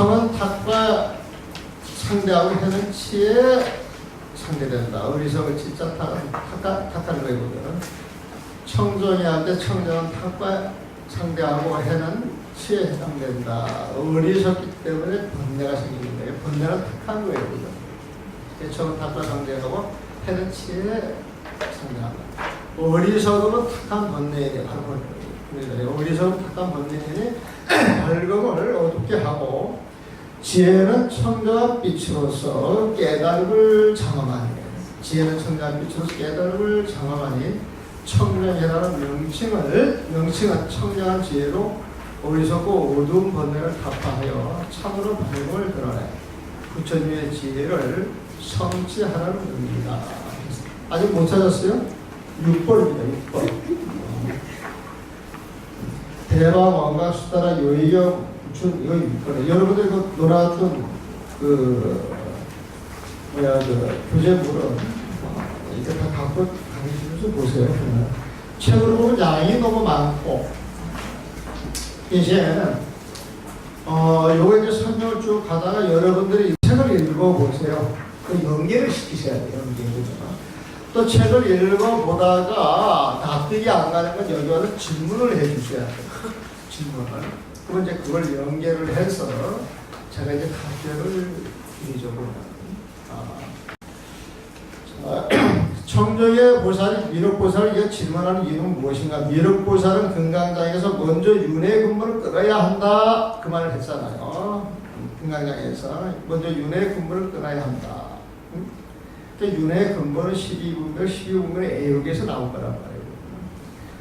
청은 탁과 상대하고 해는 치에 상대된다. 어리석을 진짜 탁, 탁, 탁하는 거거든. 청정이 할때 청정은 탁과 상대하고 해는 치에 해당된다. 어리석기 때문에 번뇌가 생기는 거예요. 번뇌는 탁한 거예요. 그죠? 청은 탁과 상대하고 해는 치에 상대한다. 어리석음은 탁한 번뇌에 바로 번뇌예요. 어리석음 탁한 번뇌에 밝음을 어둡게 하고 지혜는 청정한 빛으로서 깨달음을 장엄하니 지혜는 청정한 빛으로서 깨달음을 장엄하니 청정이라는 명칭을 명칭은 청정한 지혜로 어리석고 어두운 번뇌를 타파하여 참으로 밝음을 드러내 부처님의 지혜를 성취하라는 의미다. 아직 못 찾았어요? 6번입니다. 6번. 대박 왕과 수다라 요의경 준 이거 6번에 여러분들 그 놀았던 그 뭐야 그 교재물은 어, 이거 다 갖고 다니시면서 보세요. 책으로 보면 양이 너무 많고 이제 어 요거 이제 설명을 쭉 가다가 여러분들이 이 책을 읽어 보세요. 그 연계를 시키셔야 돼요. 연계를. 또 책을 읽어보다가 납득이 안 가는 건 여기 와서 질문을 해 주셔야 돼요. 질문을. 그럼 이제 그걸 연계를 해서 제가 이제 답변을 드리죠. 아, 자, 청정의 보살이 미륵보살을 이어 질문하는 이유는 무엇인가? 미륵보살은 금강장에서 먼저 윤회 근무를 끊어야 한다. 그 말을 했잖아요. 금강장에서 먼저 윤회 근무를 끊어야 한다. 응? 그 윤회 근본은 12분별, 12분별의 애욕에서 나온 거란 말이에요.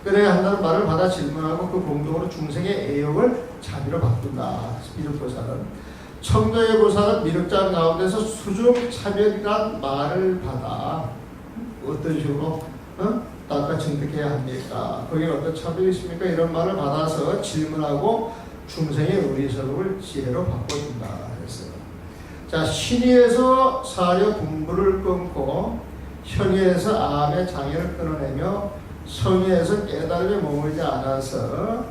끊어야 한다는 말을 받아 질문하고 그 공동으로 중생의 애욕을 자비로 바꾼다. 미륵보살은. 청정의 보살은 미륵장 가운데서 수중 차별이란 말을 받아 어떤 식으로 어? 닦아 증득해야 합니까? 거기에 어떤 차별이 있습니까? 이런 말을 받아서 질문하고 중생의 어리석음을 지혜로 바꿔준다 했어요. 자, 신의에서 사려 공부를 끊고 현의에서 암의 장애를 끊어내며 성의에서 깨달음에 머물지 않아서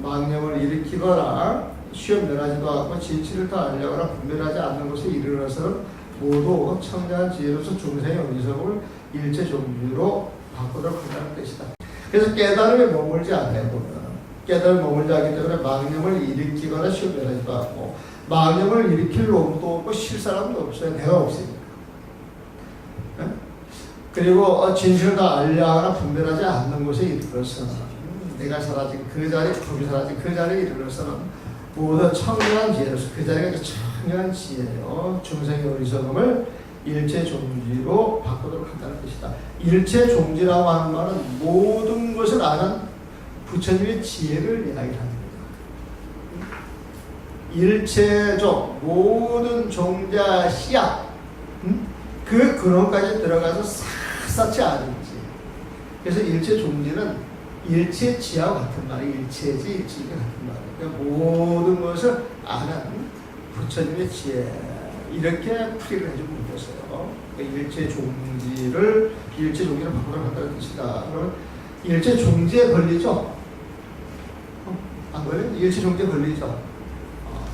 망념을 일으키거나 시험 면하지도 않고 진치를 더 알려거나 분별하지 않는 곳에 이르러서는 모두 청량한 지혜로서 중생의 어리석음을 일체 종류로 바꾸도록 한다는 뜻이다. 그래서 깨달음에 머물지 않아요, 보면. 깨달음에 머물지 않기 때문에 망념을 일으키거나 시험 면하지도 않고 망념을 일으킬 놈도 없고 실 사람도 없어요. 내가 없으니까. 예? 그리고 어, 다 알려하거나 분별하지 않는 곳에 이르러서는 내가 사라진 그 자리, 법이 사라진 그 자리에 이르러서는 모두 청량한 지혜로서 그 자리가 이제 청량한 지혜예요. 중생의 어리석음을 일체 종지로 바꾸도록 한다는 뜻이다. 일체 종지라고 하는 말은 모든 것을 아는 부처님의 지혜를 이야기하는 거예요. 일체종 모든 종자 씨앗 음? 그 근원까지 들어가서 샅샅이 아는지 그래서 일체 종지는 일체 지하와 같은 말이 일체지 일체지 같은 말이에요. 그러니까 모든 것을 아는 부처님의 지혜 이렇게 풀이를 해주면 되겠어요. 그러니까 일체 종지를 일체 종지를 바꾸도록 한다는 뜻이다. 그러면 일체 종지에 걸리죠? 어? 안 걸려요? 일체 종지에 걸리죠? 어,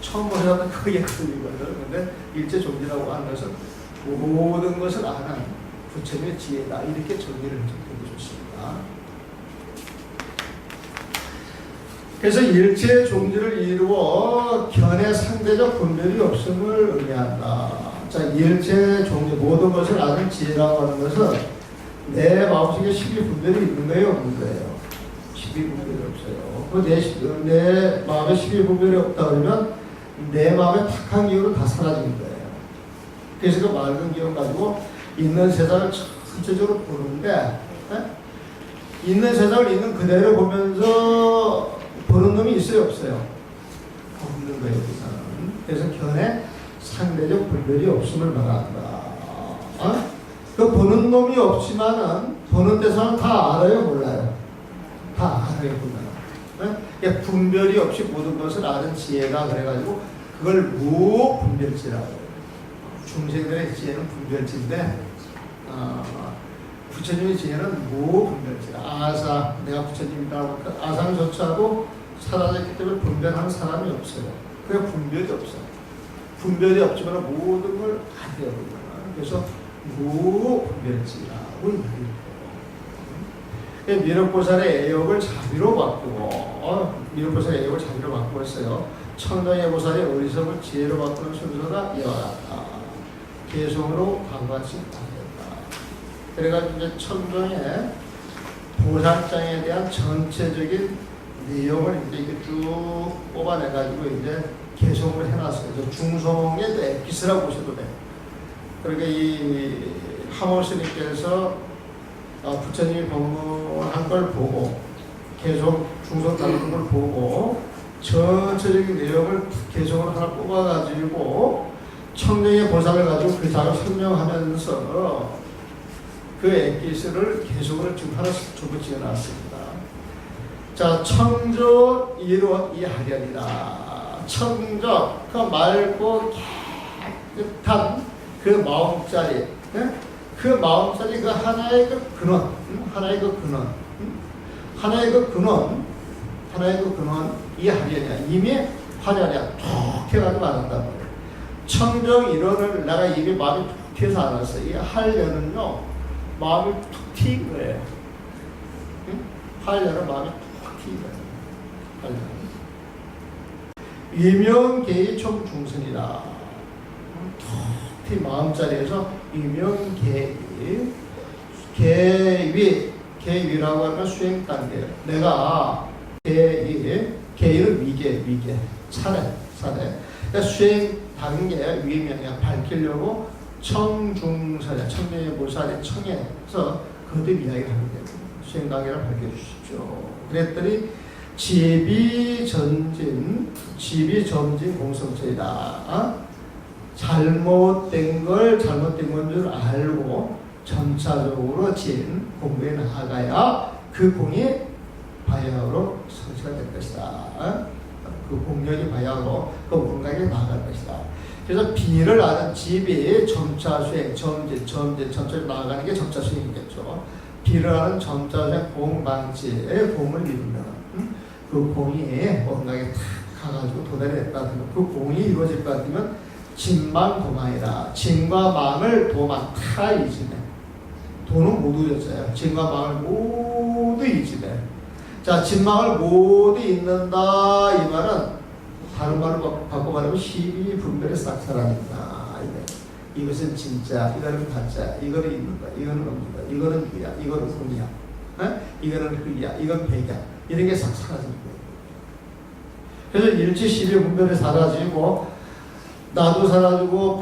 처음 보셔도 크게 걸리거든. 근데 일체 종지라고 하는 것은 모든 것을 아는 부처님의 지혜다. 이렇게 정리를 해주면 좋습니다. 그래서 일체 종지를 이루어 견해 상대적 분별이 없음을 의미한다. 자, 일체 종지 모든 것을 아는 지혜라고 하는 것은 내 마음속에 십이 분별이 있는 거예요, 없는 거예요? 십이 분별이 없어요. 그 내 내 마음에 십이 분별이 없다 그러면 내 마음의 탁한 기운은 다 사라진 거예요. 그래서 그 맑은 기운 가지고 있는 세상을 전체적으로 보는데 에? 있는 세상을 있는 그대로 보면서 보는 놈이 있어요, 없어요? 없는 거예요, 그 사람은. 그래서 견해 상대적 분별이 없음을 말한다. 어? 그 보는 놈이 없지만은 보는 대상은 다 알아요, 몰라요? 다 알아요, 보면. 어? 분별이 없이 모든 것을 아는 지혜가 그래가지고 그걸 무분별지라고. 중생들의 지혜는 분별지인데 어, 부처님의 지혜는 무분별지다. 아사, 내가 부처님이라고 아상조차도 사라졌기 때문에 분별하는 사람이 없어요. 그냥 분별이 없어. 분별이 없지만 모든 걸 다 되어버리잖아. 그래서 무분별지라고 이야기해요. 미륵보살의 애욕을 자비로 바꾸고 어, 미륵보살의 애욕을 자비로 바꾸고 있어요. 청정의 보살의 어리석을 지혜로 바꾸는 순서가 이와 같다. 개성으로 바뀌었다. 그래가지고 이제 천정의 보살장에 대한 전체적인 내용을 이제 이렇게 쭉 뽑아내가지고 이제 개성을 해놨어요. 그래서 중송의 또 에피스라고 보셔도 돼요. 그러니까 이 하모 스님께서 어, 부처님이 법문한 걸 보고 계속 중성 따르는 걸 보고 전체적인 내용을 개성을 하나 뽑아가지고 청정의 보살을 가지고 그 자를 설명하면서 그 엑기스를 계속을 지금 하나씩 주부 지어 놨습니다. 자, 청조 이로 이하련이다. 청조, 그 맑고 깨끗한 그 마음자리, 예? 그 마음자리 그 하나의 그 근원, 음? 하나의 그 근원, 음? 하나의 그 근원, 하나의 그 근원 이 하련이야. 이미 화련이야. 툭 해가지고 알았단 말이야. 청정 이론을 내가 이미 마음이 툭 튀어서 알았어. 이 하련은요, 마음이 툭 튀인 거예요. 응? 하련은 마음이 툭 튀인 거예요. 하련. 유명계의 총중선이다. 툭튀 마음자리에서 유명계의 계위, 계위라고 하면 수행 단계. 내가 계위, 계위는 미계, 미계, 차례, 차례. 수행 단계 위명이야 밝히려고 청중선이야 청명의 보살의 청에서 거듭 이야기를 되고 수행 단계를 밝혀주십시오. 그랬더니 지비전진, 지비전진 공성체이다. 어? 잘못된 걸 잘못된 건 줄 알고 점차적으로 진 공부에 나아가야 그 공이 바야흐로 성취가 될 것이다. 어? 그 공력이 바야흐로 그 공각에 나아갈 것이다. 그래서 비를 아는 집이 점차 수행, 점진, 점진, 점차 나아가는 게 점차 수행이겠죠. 비를 아는 점차 수행 공방지의 공을 이루면 음? 그 공이 공각에 탁 가가지고 하면 그 공이 이루어질 것 같으면 진망 도망이다. 진과 망을 도망 다 이지네. 도는 모두 여자야. 진과 망을 모두 이지네. 자, 진망을 모두 잊는다. 이 말은 다른 말로 바- 바꿔 말하면 시비 분별의 싹사람이다. 이것은 진짜, 이거는 가짜, 이거는 있는다, 이거는 없는다, 이거는 유야, 이거는 공이야, 어? 이거는 흙이야, 이건 백이야. 이런 게싹 거예요. 그래서 일치 시비 분별이 사라지고 나도 사라지고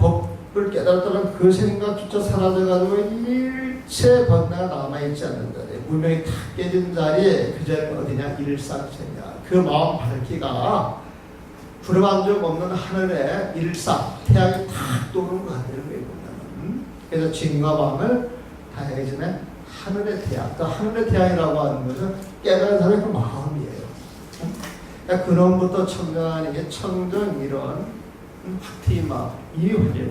법을 깨달았다는 그 생각조차 사라져가지고 일체 번뇌가 남아있지 않는 자리에 문명이 탁 깨진 자리에 그 자리가 어디냐? 일상체냐 그 마음 밝기가 부름한 적 없는 하늘에 일상 태양이 탁것 같다는 거예요. 보면 그래서 진과 밤을 다하기 전에 하늘의 태양 그 하늘의 태양이라고 하는 것은 깨달은 사람의 그 마음이에요. 그러니까 근원부터 청정하는 게 청정 이런 파티마 이후에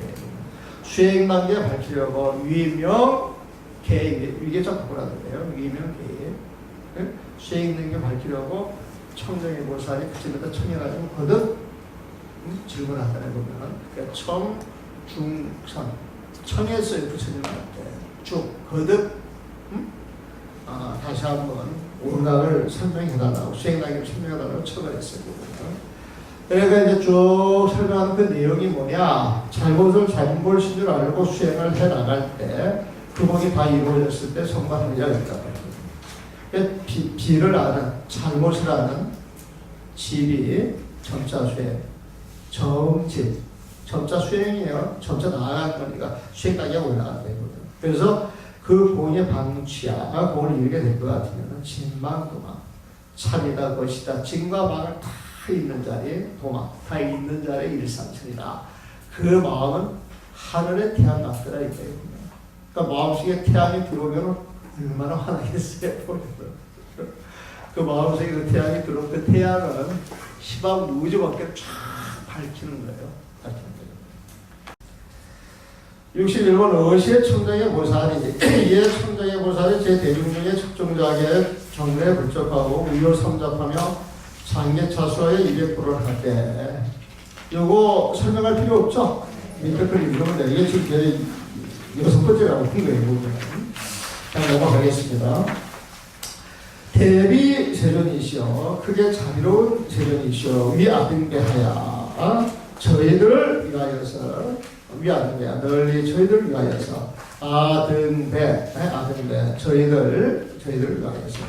수행 단계 밝히려고 위명 계획 이게 좀 바꾸라는데요. 위명 계획 예? 수행 단계 밝히려고 청정의 보살이 그집에다 청해가지고 거듭 음, 질문한다는 보면 그러니까 청 중 선 청했어요 부처님한테 쭉 거듭 음? 아, 다시 한번 오르락을 설명해달라고 수행 단계를 설명해달라고 처벌했어요 그거는. 그러니까 이제 쭉 설명하는 그 내용이 뭐냐 잘못을 잘못 신줄 알고 수행을 해 나갈 때 그복이 다 이루어졌을 때 성과하느냐 있다 그러니까 비, 비를 아는 잘못을 아는 집이 점자 수행 정집 점자 수행이에요 점자 나아가는 거니까 수행 단계가 올라가는 거거든 그래서 그 공의 방취야 공을 이루게 될 것 같으면 진망 도망 참이다 것이다 진과 망을 다 있는 자리에 도망, 다 있는 자리에 일상천이다. 그 마음은 하늘의 태양 같더라 이거예요. 그러니까 마음속에 태양이 들어오면 얼마나 환하겠어요. 그 마음속에 그 태양이 들어오면 그 태양은 시방 우주밖에 쫙 밝히는 거예요. 밝히는 거예요. 61번 어시의 천정의 보살이 이에 천정의 보살이 제 대중 중에 척종자에게 정례에 불적하고 우요 삼잡하며 장계 차수에 200불을 할때 요거 설명할 필요 없죠? 밑에 걸 읽으면 돼. 이게 지금 제 여섯 번째라고 큰 거예요. 자, 넘어가겠습니다. 대비 세존이시여 크게 자비로운 세존이시여 위아등배하야 저희들을 위하여서 위아등배야 널리 저희들을 위하여서 아등배 아등배 저희들 저희들을 위하여서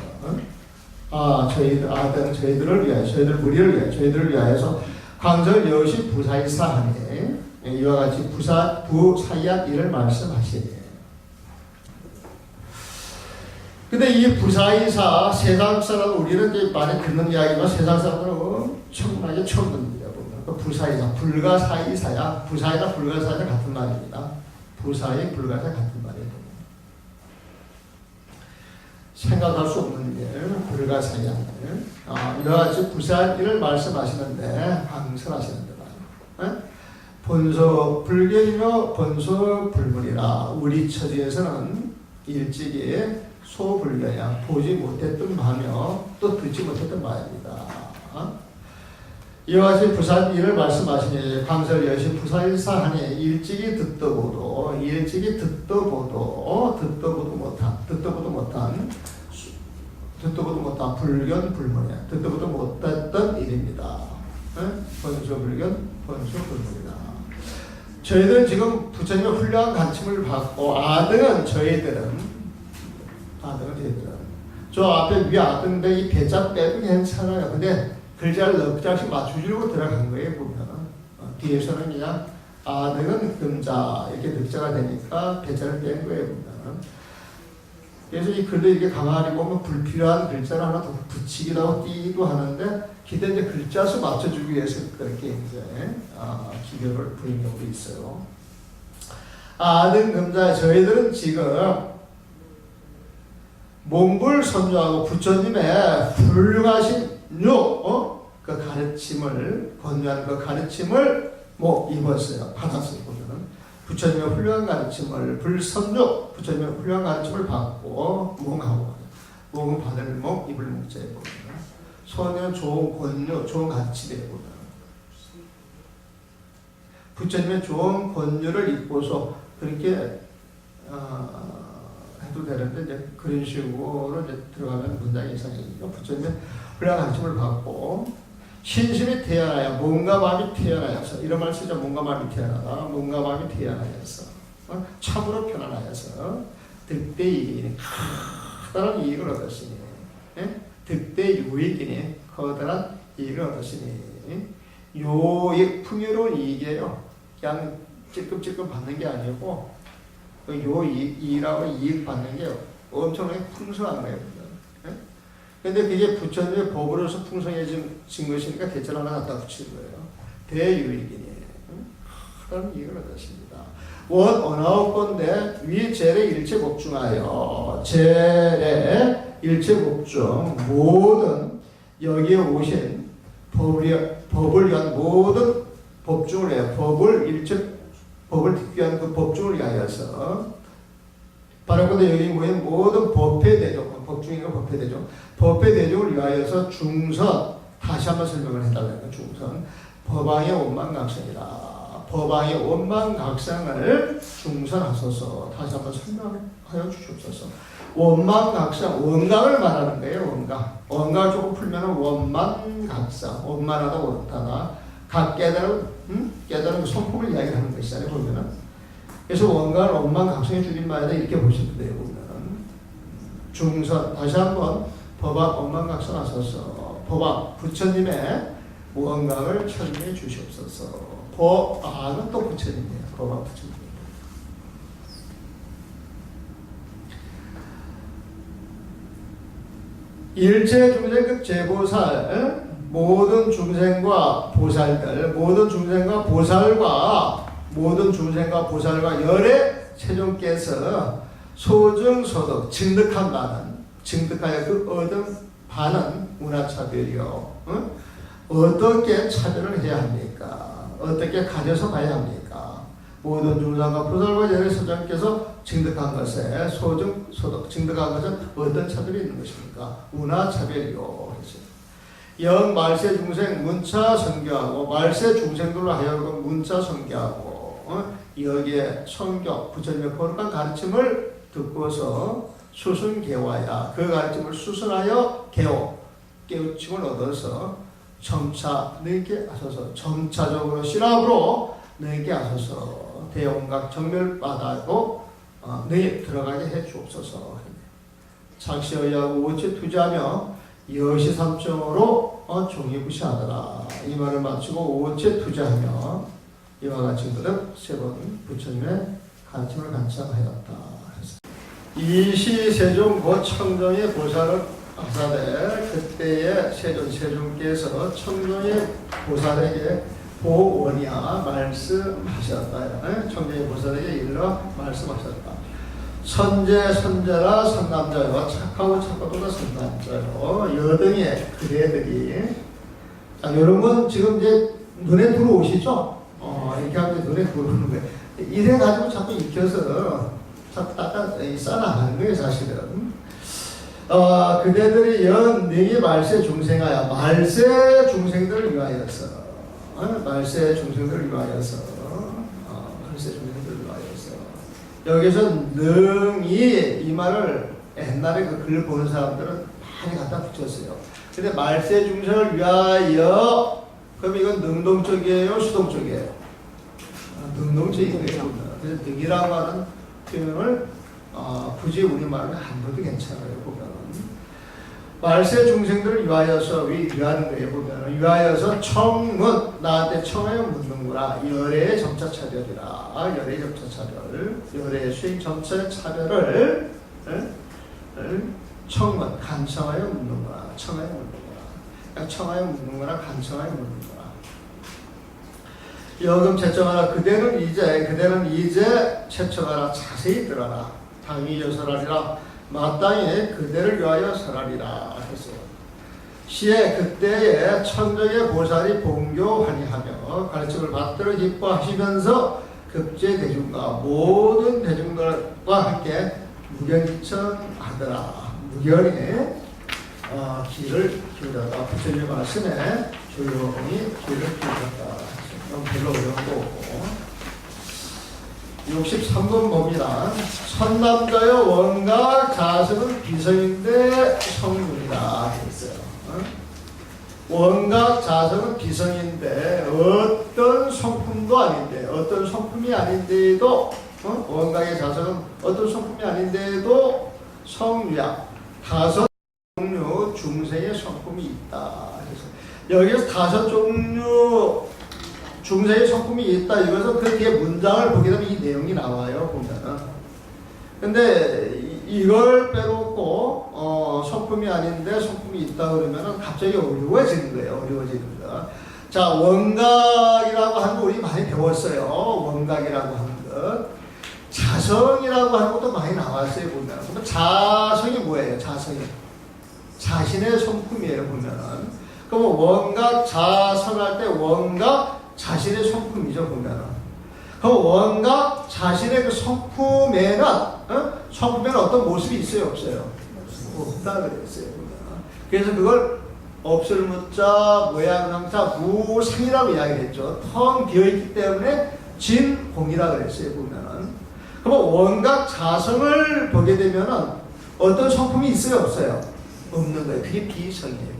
아 저희들 아등 저희들을 위하여 저희들 무리를 위하여 저희들을 위하여서 강절 여시 부사이사하니 이와 같이 부사 부사이한 일을 말씀하시니. 근데 이 부사이사 세상 사람 우리는 이제 많이 듣는 이야기지만 세상 사람들은 엄청나게 처음 보면 그 부사이사 불가사이사야 부사이사 불가사이사 같은 말입니다. 부사이 불가사 같은 말이에요. 생각할 수 없는 일 불가사의한 일 아, 같이 부사한 일을 말씀하시는데 항설하시는데 말이에요. 본소 불견이며 본소 불문이라 우리 처지에서는 일찍이 소불견야 보지 못했던 바며 또 듣지 못했던 바입니다. 이와 같이 부산 일을 말씀하시니 강설 여시 부사일사하니 일찍이 듣도 보도 일찍이 듣도 보도 듣도 보도 못한 듣도 보도 못한 듣도 보도 못한 불견 불문이야 듣도 보도 못했던 일입니다. 번소 불견 번소 불문이다. 저희들은 지금 부처님의 훌륭한 가르침을 받고 아들은 저희들은 아들은 저희들은 저 앞에 위 아들인데 이 배자 빼도 괜찮아요. 근데 글자를 넉 장씩 맞추려고 들어간 거예요 보면은 어, 뒤에서는 그냥 아들은 금자 이렇게 넉자가 되니까 배자를 뺀 거예요 보면은 그래서 이 글도 이렇게 가만히 보면 불필요한 글자를 하나 더 붙이기도 하고 띄기도 하는데 기대 이제 글자 수 맞춰주기 위해서 그렇게 이제 아, 기교를 부린 경우도 있어요. 아들 금자 저희들은 지금 몽골 선조하고 부처님의 훌륭하신 요, 어? 그 가르침을, 권유하는 그 가르침을 뭐 입었어요. 받았어요. 보면은. 부처님의 훌륭한 가르침을, 불선조, 부처님의 훌륭한 가르침을 받고, 무응하고, 무응 받을 목, 입을 목자에 보면. 소는 좋은 권유, 좋은 가르침에 보면. 부처님의 좋은 권유를 입고서 그렇게, 어, 해도 되는데 이제 그런 식으로 이제 들어가면 문장이 이상해요. 부처님의 훌륭한 가르침을 받고 신심이 태어나야 몸과 마음이 태어나여서 이런 말 쓰죠. 몸과 마음이 태어나다. 몸과 마음이 태어나여서 어? 참으로 편안하여서 득대이기니 커다란 이익을 얻었으니 예? 득대 유익이니 커다란 이익을 얻었으니 요익 풍요로운 이익이에요. 그냥 찔끔찔끔 받는 게 아니고 그 요 이익이라고 이익 받는 게 엄청나게 풍성한 거예요. 예? 근데 그게 부처님의 법으로서 풍성해진 것이니까 대절 하나 갖다 붙인 거예요. 대유익이니. 그런 이익을 얻었습니다. 원 언아홉 건데 위 제례 일체 복중하여 제례 일체 복중 모든 여기에 오신 법을, 법을 위한 모든 법중을 해요. 법을 일체 법을 위한 그 법중을 위하여서 바로 근데 여기 모인 모든 법회 대종, 법중이가 법회 대종, 법회 대종을 위하여서 중선 다시 한번 설명을 해달라는 중선 법왕의 원망각성이다. 법왕의 원망각성을 중선하소서 다시 한번 설명하여 주시옵소서. 원망각성 원각을 말하는 거예요. 원각. 원각을 조금 풀면 원망각성 원만하다 원하다 각 깨달은 음? 깨달은 그 성품을 이야기하는 것이잖아요. 보면은 그래서 원각을 원망 각성의 줄임말이다 이렇게 보시면 돼요. 보면은 중선 다시 한번 법악 원망 각성 하소서 법악 부처님의 원각을 천리해 주시옵소서 법악은 또 부처님이에요. 법악 부처님. 일체 중생급 제보살 모든 중생과 보살들 모든 중생과 보살과 모든 중생과 보살과 열의 세종께서 소증소득 증득한 바는 증득하여 그 얻은 바는 문화차별이요 응? 어떻게 차별을 해야 합니까? 어떻게 가져서 가야 합니까? 모든 중상과 보살과 열의 세종께서 증득한 것에 소증 소득 증득한 것은 어떤 차별이 있는 것입니까? 문화차별이요. 영 말세 중생 문차 성교하고 말세 중생들로 하여금 문차 성교하고 어? 여기에 성교 부처님의 거룩한 가르침을 듣고서 수순 개화야 그 가르침을 수순하여 개호 깨우침을 얻어서 점차 너희께 하소서 점차적으로 신압으로 너희께 하소서 대용각 어, 너희 들어가게 해 주옵소서 착시어야하고 오체 투자하며 여시 삼정으로 어, 종이부시하더라 이 말을 마치고 오체 투자하며 이와 같이 그는 세번 부처님의 가르침을 간청하였다 이시 세종 고 청정의 보살을 하사되 그때의 세존 세종께서 청정의 보살에게 보원이야 말씀하셨다. 에? 청정의 보살에게 일러 말씀하셨다. 선제 선제라 선남자요 착하고 착하보다 선남자요 여등의 그대들이 자 여러분 지금 이제 눈에 들어오시죠? 어 이렇게 하면 눈에 들어오는 거예요. 이래 가지고 자꾸 익혀서 자꾸 닦아 싸나가는 거예요 사실은. 어, 그대들이 연 능히 말세 중생하여 말세 중생들을 위하여서 어, 말세 중생들을 위하여서 어, 말세 위하여서 여기서 능히 이 말을 옛날에 그 글을 보는 사람들은 많이 갖다 붙였어요. 근데 말세 중생을 위하여 그럼 이건 능동적이에요, 수동적이에요? 아, 능동적인 거예요. 그래서 능이라고 하는 표현을 어, 굳이 우리말로 안 넣어도 괜찮아요. 보면은 말세 중생들을 위하여서 위 위하는 거예요. 보면은 위하여서 청문 나한테 청하여 묻는구나. 열애의 점차 차별이라. 열애의 점차 차별. 열애의 수행 점차 차별을 청문 간청하여 묻는구나. 청하여 묻는구나. 그러니까 청하여 묻는구나. 간청하여 묻는구나. 여금 채청하라 그대는 이제 그대는 이제 채청하라 자세히 들어라 당이 여설하리라 마땅히 그대를 위하여 설하리라 했어요. 시에 그때에 천정의 보살이 봉교하니하며 가르침을 받들어 기뻐하시면서 급제 대중과 모든 대중들과 함께 무견천하더라. 무견히 어, 귀를 기울였다. 부처님 말씀에 조용히 귀를 기울였다. 그럼 별로 어려운 거고. 63번 봅니다. 선남자여 원각 자성은 비성인데 성문이다. 했어요. 어? 원각 자성은 비성인데 어떤 성품도 아닌데 어떤 성품이 아닌데도 어? 원각의 자성은 어떤 성품이 아닌데도 성유야 다섯 종류 중생의 성품이 있다. 그래서 여기서 다섯 종류 중생의 성품이 있다. 이것은 그 뒤에 문장을 보게 되면 이 내용이 나와요. 보면은. 근데 이- 이걸 빼놓고 어, 성품이 아닌데 성품이 있다 그러면은 갑자기 어려워지는 거예요. 어려워지는 거. 자 원각이라고 하는 거 우리 많이 배웠어요. 원각이라고 하는 것. 자성이라고 하는 것도 많이 나왔어요. 보면. 그러면 자성이 뭐예요? 자성이. 자신의 성품이에요. 보면은. 그럼 원각 자성할 때 원각 자신의 성품이죠 보면은. 그럼 원각 자신의 그 성품에는 어? 성품에는 어떤 모습이 있어요 없어요? 없다 그랬어요 보면. 그래서 그걸 없을 무자 모양 형사 무상이라고 이야기했죠. 텅 비어 있기 때문에 진공이라 그랬어요 보면은. 그럼 원각 자성을 보게 되면은 어떤 성품이 있어요 없어요? 없는 거예요. 그게 비성이에요.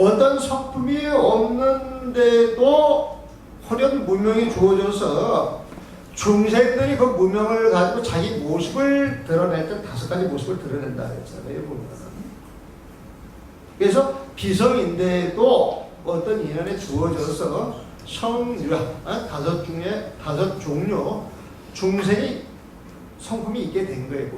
어떤 성품이 없는데도 호련 무명이 주어져서 중생들이 그 무명을 가지고 자기 모습을 드러낼 때 다섯 가지 모습을 드러낸다 했잖아요 그래서 비성인데도 어떤 인연에 주어져서 성유아 어? 다섯 중에 다섯 종류 중생이 성품이 있게 된 거예요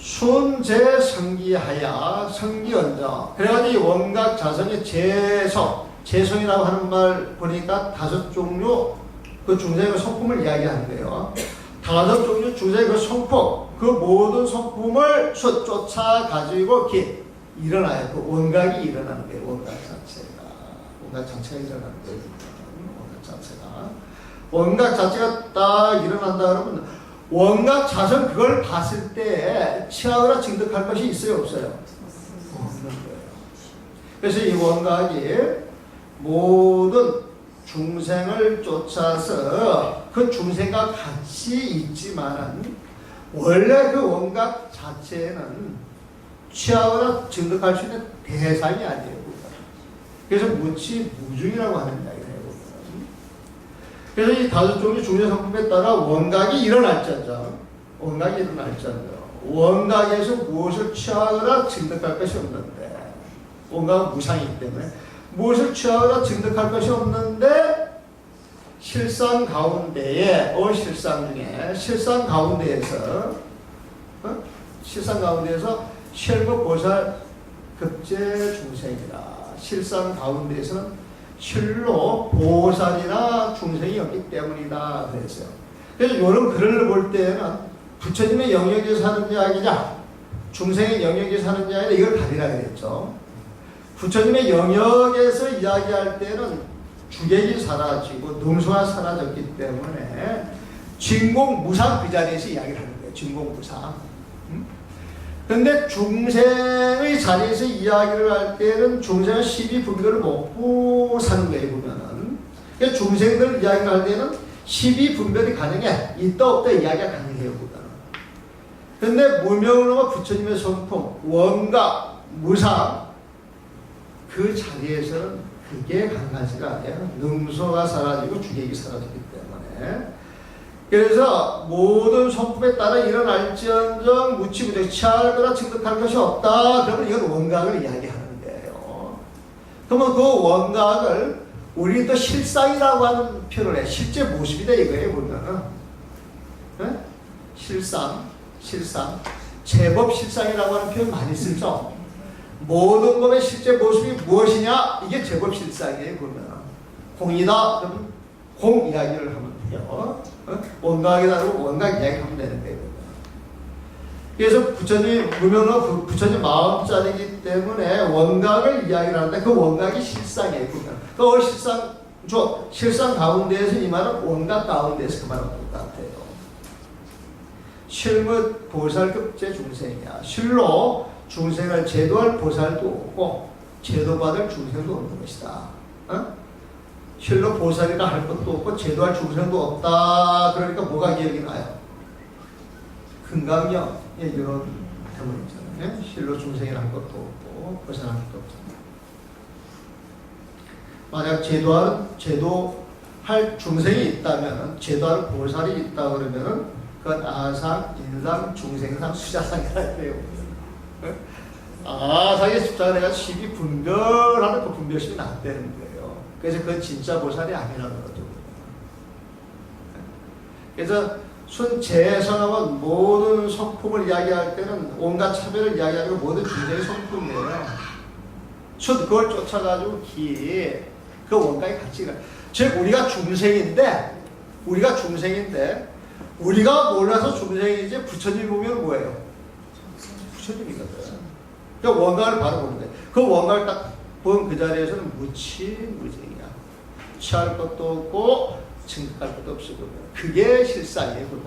순재 성기하야 성기언정. 그래가지고 이 원각 자성의 재성 재성이라고 하는 말 보니까 다섯 종류 그 중생의 성품을 이야기하는 거예요. 다섯 종류 중생의 그 성품 그 모든 성품을 쫓- 쫓아 가지고 이렇게 일어나요. 그 원각이 일어나는 거예요 원각 자체가. 원각 자체가 일어나는 거예요. 원각 자체가. 원각 자체가 딱 일어난다 그러면 원각 자성 그걸 봤을 때 취하거나 증득할 것이 있어요 없어요? 그래서 이 원각이 모든 중생을 쫓아서 그 중생과 같이 있지만은 원래 그 원각 자체는 취하거나 증득할 수 있는 대상이 아니에요. 그래서 무치 무중이라고 하는 이야기예요. 그래서 이 다섯 종류 중의 성품에 따라 원각이 일어날지언정 원각이 일어날지언정 원각에서 무엇을 취하거나 증득할 것이 없는데 원각은 무상이기 때문에 무엇을 취하거나 증득할 것이 없는데 실상 가운데에 어 실상 중에 실상 가운데에서 어? 실상 가운데에서 실무 보살 급제 중생이라 실상 가운데에서는 실로 보살이나 중생이 없기 때문이다 그랬어요. 그래서 이런 글을 볼 때는 부처님의 영역에서 하는 이야기냐 중생의 영역에서 하는 이야기냐 이걸 가리라 그랬죠. 부처님의 영역에서 이야기할 때는 주객이 사라지고 능소가 사라졌기 때문에 진공 무상 그 자리에서 이야기를 하는 거예요. 진공 무상. 음? 근데 중생의 자리에서 이야기를 할 때는 중생은 시비 분별을 먹고 사는 거예요, 보면은. 그러니까 중생들 이야기를 할 때는 시비 분별이 가능해. 있다, 없다 이야기가 가능해요, 보면은. 근데 무명으로 부처님의 성품, 원각, 무상, 그 자리에서는 그게 가능하지가 않아요. 능소가 사라지고 주객이 사라지기 때문에. 그래서 모든 성품에 따라 일어날지언정 무치무적 취하거나 증득할 것이 없다. 그러면 이건 원각을 이야기하는 거예요. 그러면 그 원각을 우리 또 실상이라고 하는 표현을 해. 실제 모습이다 이거예요 보면은. 네? 실상, 실상. 제법 실상이라고 하는 표현 많이 쓰죠. 모든 법의 실제 모습이 무엇이냐? 이게 제법 실상이에요 보면. 공이다. 그러면 공 이야기를 하면 돼요. 어? 원각이다 그러면 원각 이야기하면 되는 거예요. 그래서 부처님 무명은 부처님 마음자리이기 때문에 원각을 이야기를 하는데 그 원각이 실상이에요. 보면. 그 실상 저 실상 가운데에서 이 말은 원각 가운데에서 그 말은 똑같아요. 실무 보살급제 중생이야. 실로 중생을 제도할 보살도 없고 제도받을 중생도 없는 것이다. 어? 실로 보살이라 할 것도 없고 제도할 중생도 없다. 그러니까 뭐가 기억이 나요? 금강경 예, 이런 대문 있잖아요. 실로 중생이라 할 것도 없고 보살할 것도 없잖아요. 만약 제도할 제도할 중생이 있다면 제도할 보살이 있다 그러면은 그건 아상, 인상, 중생상, 수자상이라 해요. 아, 자기 집착을 해가 시비 분별하는 그 분별심이 낫다는 거예요. 그래서 그건 진짜 보살이 아니라는 거죠. 그래서 순재성함은 모든 성품을 이야기할 때는 온갖 차별을 이야기하고 모든 중생의 성품이에요. 순 그걸 쫓아가지고 기, 그 원가의 가치가. 즉, 우리가 중생인데, 우리가 중생인데, 우리가 몰라서 중생이지 부처님 보면 뭐예요? 부처님이거든. 그 원각을 바로 보는데 그 원각을 딱 본 그 자리에서는 무치무쟁이야. 취할 것도 없고 증득할 것도 없고 그게 실상이에요. 그거는.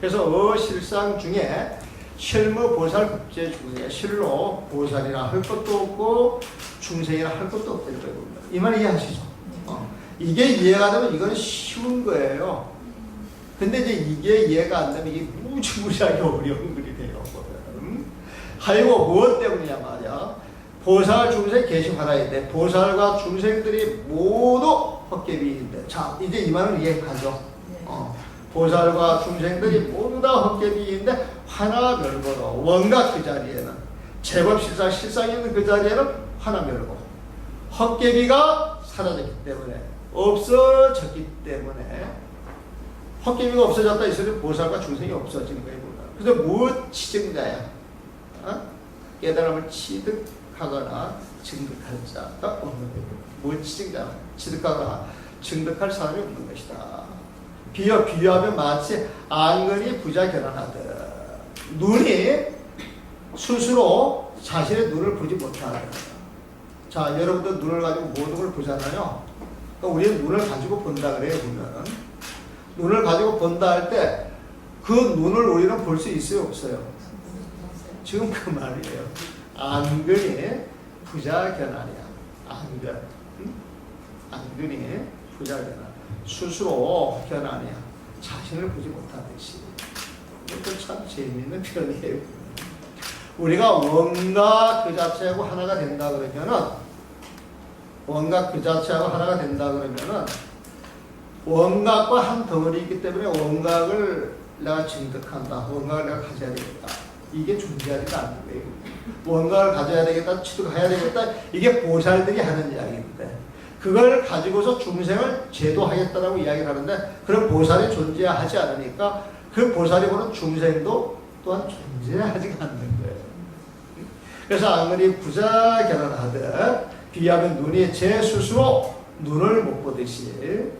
그래서 어 실상 중에 실무 보살 급제 중에 실로 보살이라 할 것도 없고 중생이라 할 것도 없다는 거예요. 이말 이해하시죠? 어. 이게 이해가 되면 이건 쉬운 거예요. 근데 이제 이게 이해가 안 되면 이게 무지무지하게 어려운 글이 돼요. 음? 하이고 무엇 때문이냐 말이야. 보살 중생 계시화라인데 보살과 중생들이 모두 헛개비인데 자 이제 이 말을 이해하죠. 어. 보살과 중생들이 모두 다 헛개비인데 하나 별거로 원각 그 자리에는 제법 실상 실상 있는 그 자리에는 하나 별거 헛개비가 사라졌기 때문에 없어졌기 때문에 헛개비가 없어졌다 있으면 보살과 중생이 없어지는 거예요. 그래서 무엇 치증자야? 어? 깨달음을 취득 하거나 증득할 자가 없는 거예요. 치증자? 취득하거나 증득할 사람이 없는 것이다. 비유, 비유하면 마치 안근이 부자 결혼하듯 눈이 스스로 자신의 눈을 보지 못하는 자, 여러분들 눈을 가지고 모든 걸 보잖아요. 그러니까 우리는 눈을 가지고 본다 그래요, 보면은. 눈을 가지고 본다 할 때 그 눈을 우리는 볼 수 있어요 없어요? 지금 그 말이에요. 안근이 부자견아니야. 안근. 응? 안근이 부자견아. 스스로 견아니야. 자신을 보지 못하듯이. 이것도 참 재미있는 표현이에요. 우리가 원과 그 자체하고 하나가 된다 그러면은 원각 그 자체하고 하나가 된다 그러면은 원각과 한 덩어리이기 때문에 원각을 내가 증득한다. 원각을 내가 가져야 되겠다. 이게 존재하지가 않는 거예요. 원각을 가져야 되겠다. 취득해야 되겠다. 이게 보살들이 하는 이야기인데 그걸 가지고서 중생을 제도하겠다라고 이야기를 하는데 그런 보살이 존재하지 않으니까 그 보살이 보는 중생도 또한 존재하지가 않는 거예요. 그래서 아무리 부자 결혼하듯 비하면 눈이 제 스스로 눈을 못 보듯이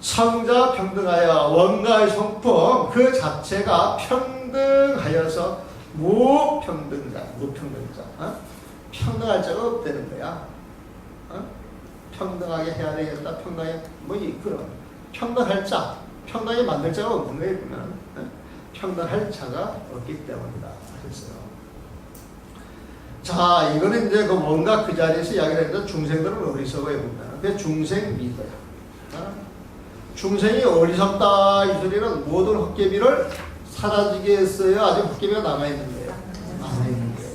성자 평등하여 원가의 성품 그 자체가 평 등하여서 무평등자 무평등자 어? 평등할 자가 없다는 거야 어? 평등하게 해야 되겠다 평등하게 뭐 이- 그런 평등할 자 평등하게 만들 자가 없는 거예요 그러면 어? 평등할 자가 없기 때문이다 그랬어요 자, 이거는 이제 그 뭔가 그 자리에서 이야기를 했던 중생들은 어리석어야 본다. 그게 중생 미더야. 어? 중생이 어리석다 이 소리는 모든 헛개비를 사라지게 했어요. 아직 헛개비가 남아있는 거예요. 남아있는 거예요.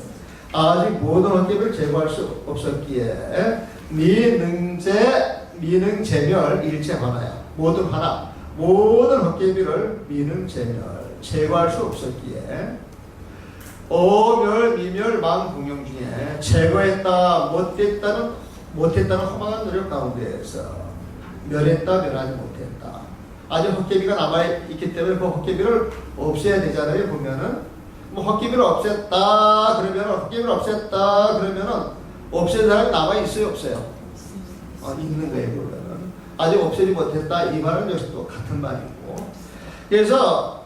아직 모든 헛개비를 제거할 수 없었기에 미능제, 미능제멸 일체 하나야. 모든 하나. 모든 헛개비를 미능제멸 제거할 수 없었기에 어멸, 미멸, 망 공용 중에 제거했다, 못했다는 못했다는 허망한 노력 가운데에서 멸했다, 멸하지 못했다. 아직 헛개비가 남아 있기 때문에 그 헛개비를 없애야 되잖아요. 보면은 뭐 헛개비를 없앴다 그러면 헛개비를 없앴다 그러면은 없앤 사람이 남아 있어요, 없어요? 어, 있는 거예요, 보면은 아직 없애지 못했다 이 말은 역시 또 같은 말이고. 그래서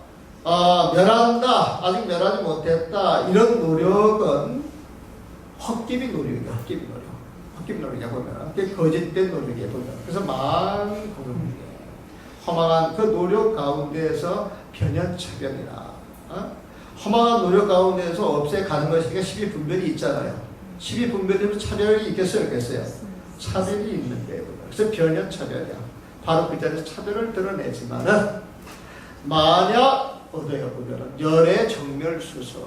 아, 멸한다, 아직 멸하지 못했다, 이런 노력은 헛기비 노력이야, 헛기비 노력. 헛기비 노력이야, 보면. 그게 거짓된 노력이야, 보면. 그래서 만공용이에 허망한 그 노력 가운데에서 변연차별이나, 어? 허망한 노력 가운데에서 없애가는 것이 12분별이 있잖아요. 12분별이면 차별이 있겠어요, 없겠어요? 차별이 있는 거예요, 보면. 그래서 변연차별이야. 바로 그 자리에서 차별을 드러내지만은, 만약 어디에 보면은 열의 정멸수서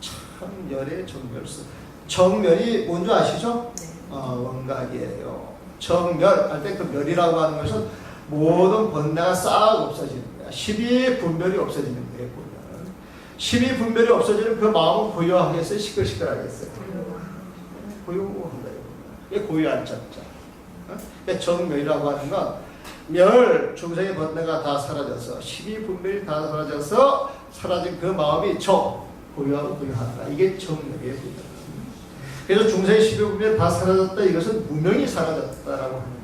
참 열의 정멸수 정멸이 뭔지 아시죠? 어, 원각이에요. 정멸 할 때 그 멸이라고 하는 것은 모든 번뇌가 싹 없어지는 거야. 12분별이 없어지는 거예요. 보면 12분별이 없어지는 그 마음은 고요하겠어요? 시끌시끌하겠어요? 고요한다. 이게 고요한 자자. 어? 정멸이라고 하는 건 멸, 중생의 번뇌가 다 사라져서 12분별이 다 사라져서 사라진 그 마음이 정, 고요하고 고요하다. 이게 정멸이에요. 그래서 중생의 12분별이 다 사라졌다. 이것은 무명이 사라졌다라고 하는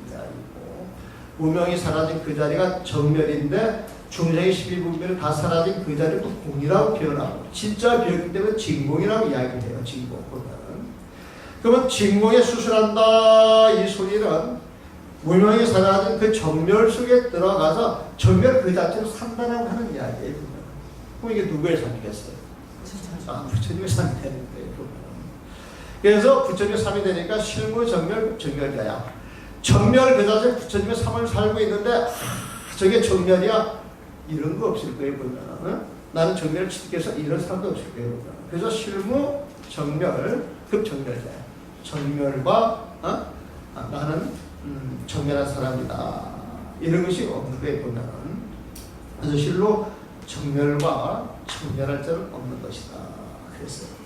무명이 사라진 그 자리가 정멸인데 중생의 12분별이 다 사라진 그 자리를 또 공이라고 표현하고 진짜 비었기 때문에 진공이라고 이야기를 해요. 진공 보면은. 그러면 진공에 수술한다 이 소리는 무명이 사라진 그 정멸 속에 들어가서 정멸 그 자체로 산다라고 하는 이야기예요. 그럼 이게 누구의 삶이겠어요? 아, 부처님의 삶이 되는 거예요. 보면. 그래서 부처님의 삶이 되니까 실무 정멸 정멸자야. 정멸 그 자체 부처님의 삶을 살고 있는데 아, 저게 정멸이야 이런 거 없을 거예요. 보면 응? 나는 정멸을 취득해서 이런 사람도 없을 거예요. 보면. 그래서 실무 정멸 급정멸자야. 정멸과 어? 아, 나는 음, 정멸한 사람이다. 이런 것이 없는 거예요, 보면은. 그래서 실로 정멸과 정멸할 자는 없는 것이다. 그랬어요.